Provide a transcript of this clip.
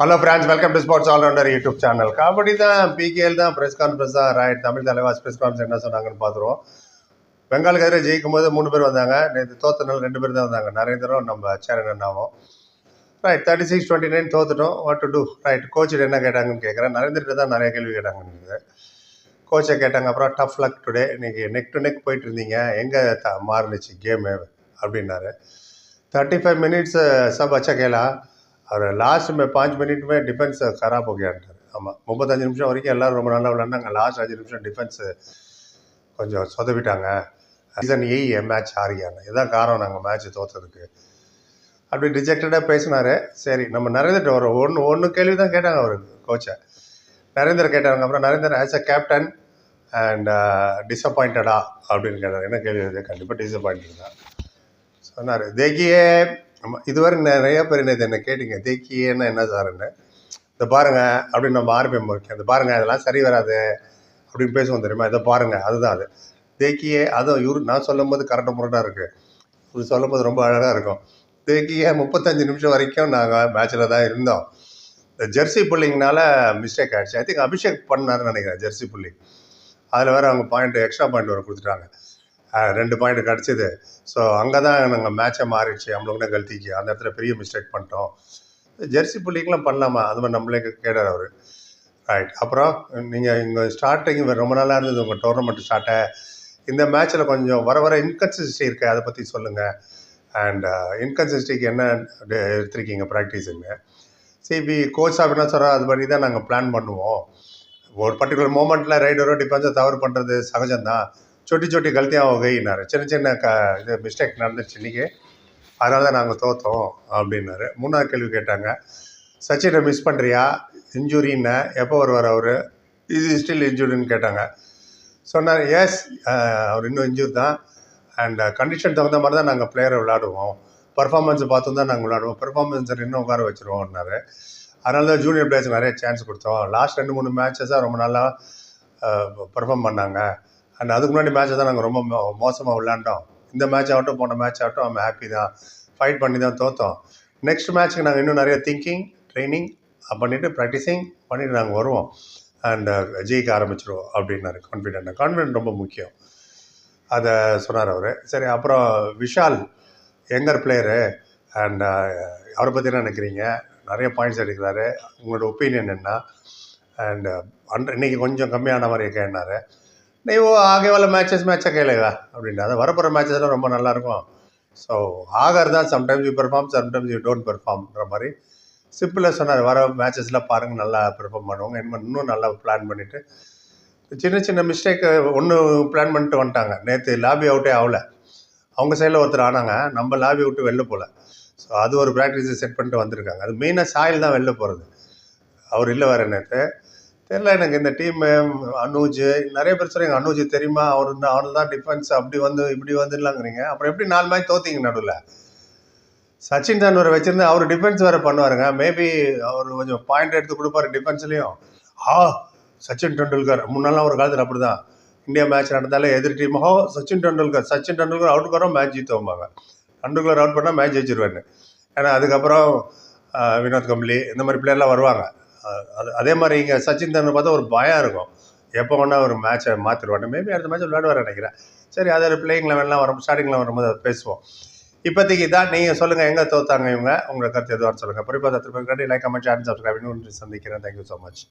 Hello friends welcome to sports allrounder YouTube channel kabaddi தான் PKL தான் press conference தான் ராயட் தமிழ் தலைவாஸ் ப்ரெஸ் கான்ஃபரன்ஸ் என்ன சொன்னாங்கன்னு பார்த்துருவோம். பெங்காலுக்கு எதிராக ஜெயிக்கும் போது மூணு பேர் வந்தாங்க. நேற்று தோத்தனால ரெண்டு பேர் தான் வந்தாங்க. நரேந்திரம் நம்ம சேரன் அண்ணாவும். Right thirty six twenty nine தோத்துட்டோம் what to do right கோச்சிட்டு என்ன கேட்டாங்கன்னு கேட்குறேன் நரேந்திர தான் நிறைய கேள்வி கேட்டாங்கன்னு கோச்சை கேட்டாங்க அப்புறம் டஃப் லக் டுடே இன்றைக்கி நெக் டு நெக் போயிட்டு இருந்தீங்க. எங்கே த மாறுனுச்சு கேமு அப்படின்னாரு. தேர்ட்டி ஃபைவ் மினிட்ஸ் சப் அச்சா கேளா அவர் லாஸ்ட் மே பாஞ்சு மினிட் में டிஃபென்ஸ் கராப் ஓகேன்ட்டார் ஆமாம் முப்பத்தஞ்சு நிமிஷம் வரைக்கும் எல்லோரும் ரொம்ப நல்லா விளாண்டாங்க லாஸ்ட் அஞ்சு நிமிஷம் டிஃபென்ஸு கொஞ்சம் சொதவிட்டாங்க சீசன் ஏ மேட்ச் ஆரியான்னு இதான் காரணம் நாங்கள் மேட்ச் தோற்றதுக்கு அப்படி ரிஜெக்டடாக பேசினார். சரி நம்ம நரேந்திர ஒரு ஒன்று ஒன்று கேள்வி தான் கேட்டாங்க அவர் கோச்சை நரேந்தர் கேட்டாங்க அப்புறம் Narender as a captain and டிசப்பாயிண்டடா அப்படின்னு கேட்டார். என்ன கேள்வி கண்டிப்பாக டிசப்பாயிண்டட் தான். சொன்னார் தேகியே ஆமாம் இதுவரை நிறைய பேர் என்ன என்ன கேட்டீங்க தேக்கியன்னா என்ன சாருன்னு இதை பாருங்கள் அப்படின்னு நம்ம ஆரம்பியம் இருக்கேன் இந்த பாருங்கள் இதெல்லாம் சரி வராது அப்படின்னு பேசுவோம் தெரியுமா? இதை பாருங்கள் அதுதான் அது. தேக்கியே அதுவும் இவரு நான் சொல்லும் போது கரெக்டாக முரட்டாக இருக்குது இவர் சொல்லும் போது ரொம்ப அழகாக இருக்கும். தேக்கியே முப்பத்தஞ்சு நிமிஷம் வரைக்கும் நாங்கள் மேட்ச்சில் தான் இருந்தோம். இந்த ஜெர்சி புல்லிங்னால மிஸ்டேக் ஆகிடுச்சு ஐ திங்க் அபிஷேக் பண்ணாருன்னு நினைக்கிறேன் ஜெர்சி புல்லிங் அதில் வேறு அவங்க பாயிண்ட் எக்ஸ்ட்ரா பாயிண்ட் வேறு கொடுத்துட்டாங்க. ரெண்டு பாயிண்ட் கிடச்சிது. ஸோ அங்கே தான் நாங்கள் மேட்சை மாறிடுச்சு. நம்மளுக்கு கல்த்திக்கு அந்த இடத்துல பெரிய மிஸ்டேக் பண்ணிட்டோம். ஜெர்சி புள்ளிங்கெலாம் பண்ணலாமா? அது மாதிரி நம்மளே கேட்டார் அவர். ரைட் அப்புறம் நீங்கள் இங்கே ஸ்டார்டிங் ரொம்ப நாளாக இருந்தது உங்கள் டோர்னமெண்ட் ஸ்டார்ட்டை இந்த மேட்ச்சில் கொஞ்சம் வர வர இன்கன்சிஸ்டி இருக்கு? அதை பற்றி சொல்லுங்கள் அண்ட் இன்கன்சிஸ்டிக்கு என்ன எடுத்துருக்கீங்க எடுத்திருக்கீங்க ப்ராக்டிஸுங்க சிபி கோச் அப்படின்னா சொல்கிறோம் அது பண்ணி தான் நாங்கள் பிளான் பண்ணுவோம். ஒரு பர்டிகுலர் மூமெண்ட்டில் ரைடரோ டிஃபென்ஸோ தவறு பண்ணுறது சகஜம்தான். சொட்டி சொட்டி கல்த்தியாக கையினாரு சின்ன சின்ன க இது மிஸ்டேக் நடந்துச்சு இன்றைக்கி அதனால தான் நாங்கள் தோத்தோம் அப்படின்னாரு. மூணாவது கேள்வி கேட்டாங்க. சச்சினை மிஸ் பண்ணுறியா இன்ஜுரின்னு. எப்போ வருவார் அவர்? இது ஸ்டில் இன்ஜுரின்னு கேட்டாங்க. சொன்னார் எஸ் அவர் இன்னும் இன்ஜூர் தான். அண்ட் கண்டிஷன் uh, தகுந்த மாதிரி தான் நாங்கள் பிளேயரை விளாடுவோம் பர்ஃபார்மன்ஸை பார்த்து தான் நாங்கள் விளாடுவோம் பெர்ஃபார்மன்ஸை இன்னும் உட்கார வச்சுருவோம்னாரு அதனால தான் ஜூனியர் பிளேயர்ஸ் நிறைய சான்ஸ் கொடுத்தோம். லாஸ்ட் ரெண்டு மூணு மேட்சஸாக ரொம்ப நல்லா பர்ஃபார்ம் பண்ணாங்க. அண்ட் அதுக்கு முன்னாடி மேட்சை தான் நாங்கள் ரொம்ப மோ- மோசமாக விளாண்டோம் இந்த மேட்ச் ஆகட்டும் போன மேட்ச் ஆகட்டும் நம்ம ஹாப்பி தான். ஃபைட் பண்ணி தான் தோத்தோம். நெக்ஸ்ட் மேட்ச்சுக்கு நாங்கள் இன்னும் நிறைய திங்கிங் ட்ரைனிங் பண்ணிவிட்டு ப்ராக்டிஸிங் பண்ணிட்டு நாங்கள் வருவோம். அண்ட் ஜெயிக்க ஆரம்பிச்சிருவோம் அப்படின்னாரு கான்ஃபிடென்ட் கான்ஃபிடென்ட் ரொம்ப முக்கியம். அதை சொன்னார் அவர். சரி அப்புறம் விஷால் யங்கர் பிளேயரு அண்ட் அவரை பற்றி என்ன நினைக்கிறீங்க? நிறைய பாயிண்ட்ஸ் எடுக்கிறாரு. உங்களோட ஒப்பீனியன் என்ன? அண்ட் அண்ட் இன்னைக்கு கொஞ்சம் கம்மியான மாதிரி நீ ஓ आगे वाला मैचेस में अच्छा அப்படின்ட்டு அதான் வரப்போகிற மேட்சஸ்லாம் ரொம்ப நல்லாயிருக்கும். ஸோ ஆகர் தான் sometimes you perform sometimes you don't பெர்ஃபார்ம்ன்ற மாதிரி சிம்பிளாக சொன்னார். வர மேட்சஸ்லாம் பாருங்கள் நல்லா பெர்ஃபார்ம் பண்ணுவாங்க. என்ன இன்னும் நல்லா பிளான் பண்ணிவிட்டு சின்ன சின்ன மிஸ்டேக்கு ஒன்று பிளான் பண்ணிட்டு வந்துட்டாங்க. நேற்று லாபி அவுட்டே ஆகல. அவங்க சைடில் ஒருத்தர் ஆனாங்க. நம்ம லாபி விட்டு வெளில போகல ஸோ அது ஒரு ப்ராக்டிஸை செட் பண்ணிட்டு வந்திருக்காங்க. அது மெயினாக சாயல் தான் வெளில போகிறது அவர் இல்லை வேறு நேற்று தெரியல எனக்கு இந்த டீம் அனுஜ் நிறைய பேர் சொல்றீங்க அனுஜ் தெரியுமா? அவர் தான் அவர் தான் டிஃபென்ஸ் அப்படி வந்து இப்படி வந்துடலாங்கிறீங்க அப்புறம் எப்படி நாலு மேட்ச் தோத்தீங்க நடுவில்? சச்சின் தான்வரை வச்சிருந்து அவர் டிஃபென்ஸ் வேறு பண்ணுவாருங்க. மேபி அவர் கொஞ்சம் பாயிண்ட் எடுத்து கொடுப்பாரு டிஃபென்ஸ்லேயும் ஆ சச்சின் டெண்டுல்கர். முன்னெல்லாம் ஒரு காலத்தில் அப்படி தான் இந்தியா மேட்ச் நடந்தாலே எதிர் டீம் ஹோ சச்சின் டெண்டுல்கர். சச்சின் டெண்டுல்கர் அவுட் வரோம் மேட்ச் ஜீத்துவாங்க டெண்டுல்கர் அவுட் பண்ணால் மேட்ச் ஜெயிச்சிருவாரு ஏன்னா அதுக்கப்புறம் வினோத் கம்பளி இந்த மாதிரி பிளேயர்லாம் வருவாங்க. அது அதே மாதிரி இங்கே சச்சின் தன்னு பார்த்தா ஒரு பயம் இருக்கும். எப்போ வேணா ஒரு மேட்சை மாற்றிடுவாங்க மேபி அடுத்த மேட்ச் விளையாடுவார் நினைக்கிறேன். சரி அதை பிளேயிங் லெவன்லாம் வரும் ஸ்டார்டிங்கில் வரும்போது அதை பேசுவோம். இப்போதைக்கு இதான். நீங்கள் சொல்லுங்கள் எங்கே தோத்தாங்க இவங்க? உங்களை கருத்து எதுவாக சொல்லுங்கள் குறிப்பாக திருப்பி லைக் கமெண்ட் ஷேர் சப்ஸ்கிரைப் சந்திக்கிறேன். Thank you so much